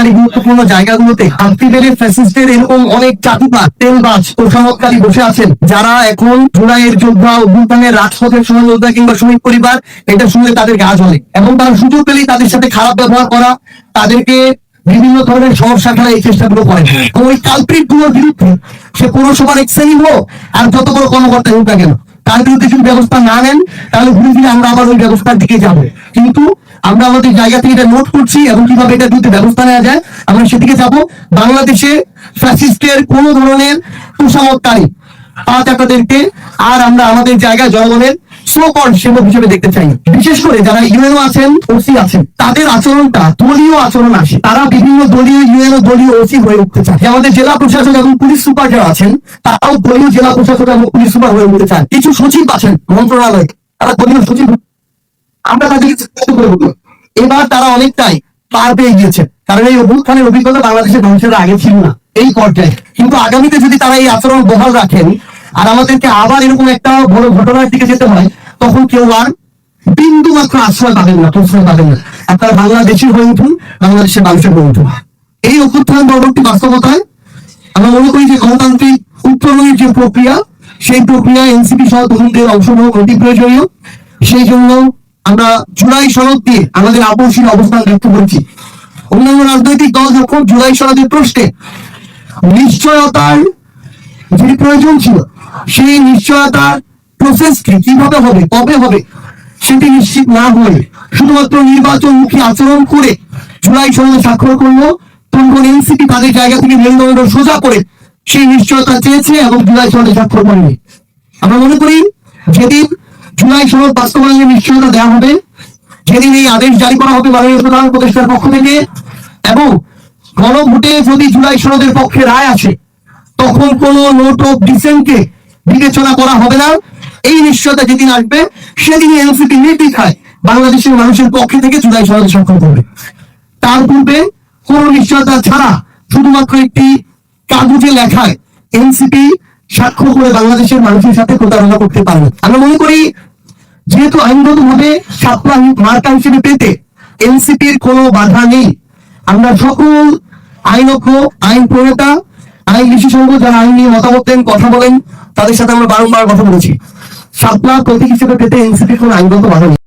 সরকারি গুরুত্বপূর্ণ জায়গাগুলোতে হাতি বেড়ে ফ্যাসিস্টের এরকম অনেক চাটুকার তেলবাজ তোষামতকারী বসে আছেন, যারা এখন জুলাইয়ের যোদ্ধা অভ্যুত্থানের রাজপথের সহযোদ্ধা কিংবা শ্রমিক পরিবার, এটা শুনে তাদের গা জ্বলে। এবং তারা সুযোগ পেলেই তাদের সাথে খারাপ ব্যবহার করা, তাদেরকে বিভিন্ন ধরনের সমস্যা খেলা এই চেষ্টাগুলো করেন ওই কালপ্রিটগুলোর বিরুদ্ধে সে পৌরসভার এক্সেলি হোক আর যত বড় কর্মকর্তা হোক না কেন, তার বিরুদ্ধে যদি ব্যবস্থা না নেন, তাহলে ঘুরে ফিরে আমরা আবার ওই ব্যবস্থার দিকে যাব। কিন্তু আমরা আমাদের জায়গা থেকে এটা নোট করছি এবং কীভাবে এটার বিরুদ্ধে ব্যবস্থা নেওয়া যায়। আমরা সেদিকে যাব। বাংলাদেশে ফ্যাসিস্টের কোন ধরনের কুসামতকারী পা চাটাদেরকে আর আমরা আমাদের জায়গায় জনগণের সোকল সেবক হিসেবে দেখতে চাই। বিশেষ করে যারা ইউএনও আছেন ওসি আছেন, তাদের আচরণটা, দলীয় আচরণ আসে। তারা বিভিন্ন দলীয়, ইউএনও দলীয় ওসি হয়ে উঠতে চায়। আমাদের জেলা প্রশাসক এবং পুলিশ সুপার যারা আছেন, তারাও দলীয় জেলা প্রশাসক এবং পুলিশ সুপার হয়ে উঠতে চান কিছু সচিব আছেন, মন্ত্রণালয়, তারা দলীয় সচিব আমরা তাদেরকে চিহ্নিত করে বলব। এবার তারা অনেকটাই পার পেয়ে গিয়েছে। কারণ এই অভ্যুত্থানের অভিজ্ঞতা বাংলাদেশের মানুষের আগে ছিল না, এই পর্যায়ে। কিন্তু আগামীতে যদি তারা এই আচরণ বহাল রাখেন, আর আমাদেরকে আবার এরকম একটা বড় ঘটনার দিকে যেতে হয়, তখন কেউ আর বিন্দু মাত্র আশ্রয় পাবেন না প্রশ্রয় পাবেন না। আপনারা বাংলাদেশের হয়ে উঠুন, বাংলাদেশের মানুষের হয়ে উঠুন। এই অভ্যুত্থান পরবর্তী বাস্তবতায় আমরা মনে করি যে গণতান্ত্রিক উত্তরণের যে প্রক্রিয়া, সেই প্রক্রিয়া এনসিপি সহ তরুণদের অংশগ্রহণ অতি প্রয়োজনীয়। সেই জন্য আমরা জুলাই সনদ দিয়ে আমাদের আপসীর অবস্থান ব্যক্ত করেছি। অন্যান্য রাজনৈতিক দল যখন জুলাই সনদের প্রশ্নে নিশ্চয়তার যে প্রয়োজন ছিল, সেই নিশ্চয়তার প্রসেসটি কীভাবে হবে, কবে হবে, সেটি নিশ্চিত না হয়ে শুধুমাত্র নির্বাচনমুখী আচরণ করে জুলাই সনদে স্বাক্ষর করল, তখন এনসিপি তাদের জায়গা থেকে মেরুদণ্ড সোজা করে সেই নিশ্চয়তা চেয়েছে এবং জুলাই সনদে স্বাক্ষর করেনি। আমরা মনে করি যেদিন জুলাই সনদ বাস্তবায়নের নিশ্চয়তা দেওয়া হবে। যেদিন এই আদেশ জারি করা হবে মাননীয় প্রধান উপদেষ্টার পক্ষ থেকে। এবং গণভোটে যদি জুলাই সনদের পক্ষে রায় আসে, তখন কোন নোট অফ ডিসেন্টকে বিবেচনা করা হবে না। এই নিশ্চয়তা যেদিন আসবে, সেদিনই এনসিপি নির্দ্বিধায় বাংলাদেশের মানুষের পক্ষে থেকে জুলাই সনদে স্বাক্ষর করবে। তার পূর্বে কোন নিশ্চয়তা ছাড়া শুধুমাত্র একটি কাগজে লেখায় এনসিপি স্বাক্ষর করে বাংলাদেশের মানুষের সাথে প্রতারণা করতে পারে না। আমরা মনে করি যেহেতু আইনগত ভাবে সাপলা মার্কা হিসেবে পেতে এনসিপির কোনো বাধা নেই। আমরা সকল আইনজ্ঞ, আইন প্রণেতা, আইন বিশেষজ্ঞ যারা আইন নিয়ে মতামত দেন, কথা বলেন, তাদের সাথে আমরা বারংবার কথা বলেছি। সাপলা প্রতীক হিসেবে পেতে এনসিপির কোনো আইনগত বাধা নেই।